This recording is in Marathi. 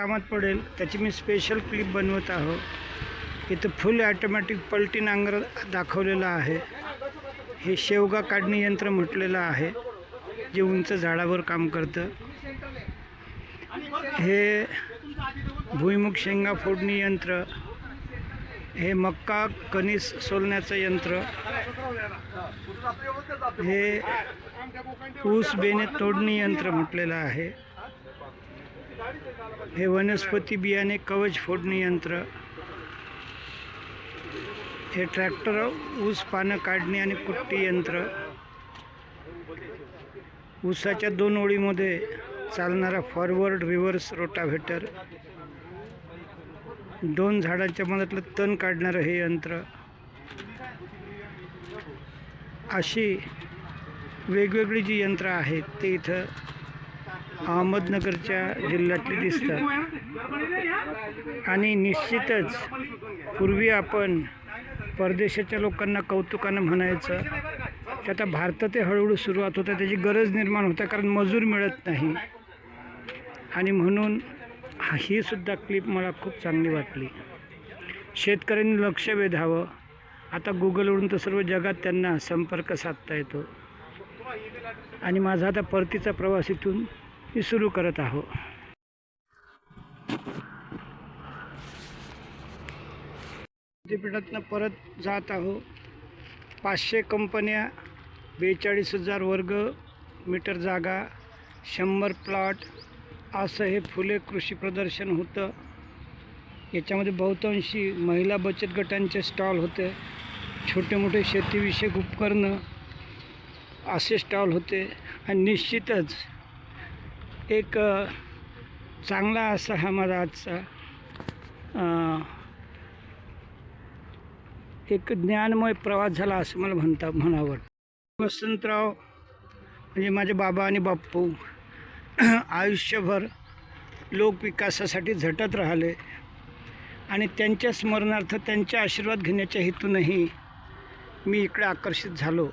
कामात पडेल त्याची मी स्पेशल क्लिप बनवत आहो इथं फुल ॲटोमॅटिक पलटी नांगर दाखवलेलं आहे. हे शेवगा काढणी यंत्र म्हटलेलं आहे जे उंच झाडावर काम करतं. हे भुईमुग शेंगा फोडणी यंत्र हे मक्का कणीस सोलण्याचं यंत्र हे ऊस बेने तोडणी यंत्र म्हटलेलं आहे. हे वनस्पती बियाणे कवच फोडणी यंत्र. हे ट्रॅक्टर ऊस पानं काढणे आणि कुट्टी यंत्र. ऊसाच्या दोन ओळीमध्ये चालणारा फॉरवर्ड रिव्हर्स रोटाव्हेटर. दोन झाडांच्या मधातलं तण काढणारं हे यंत्र. अशी वेगवेगळी जी यंत्र आहेत ते इथं अहमदनगरच्या जिल्ह्यातली दिसतात. आणि निश्चितच पूर्वी आपण परदेशाच्या लोकांना कौतुकानं म्हणायचं की आता भारतात ते हळूहळू सुरुवात होतं त्याची गरज निर्माण होते कारण मजूर मिळत नाही. आणि म्हणून ही सुद्धा क्लिप मला खूप चांगली वाटली. शेतकऱ्यांनी लक्ष वेधावं. आता गुगलवरून तर सर्व जगात त्यांना संपर्क साधता येतो. आणि माझा आता परतीचा प्रवास इथून मी सुरू करत आहो. विद्यापीठातनं परत जात आहो. पाचशे कंपन्या बेचाळीस हजार वर्ग मीटर जागा शंभर प्लॉट असं हे फुले कृषी प्रदर्शन होतं. याच्यामध्ये बहुतांशी महिला बचत गटांचे स्टॉल होते. छोटे मोठे शेतीविषयक उपकरणं असे स्टॉल होते. आणि निश्चितच एक चांगला असा हा माझा आजचा एक ज्ञानमय प्रवास झाला असं मला म्हणता म्हणावं. वसंतराव म्हणजे माझे बाबा आणि बाप्पू आयुष्यभर लोकविकासासाठी झटत राहिले आणि त्यांच्या स्मरणार्थ त्यांच्या आशीर्वाद घेण्याच्या हेतूनही मी इकडे आकर्षित झालो.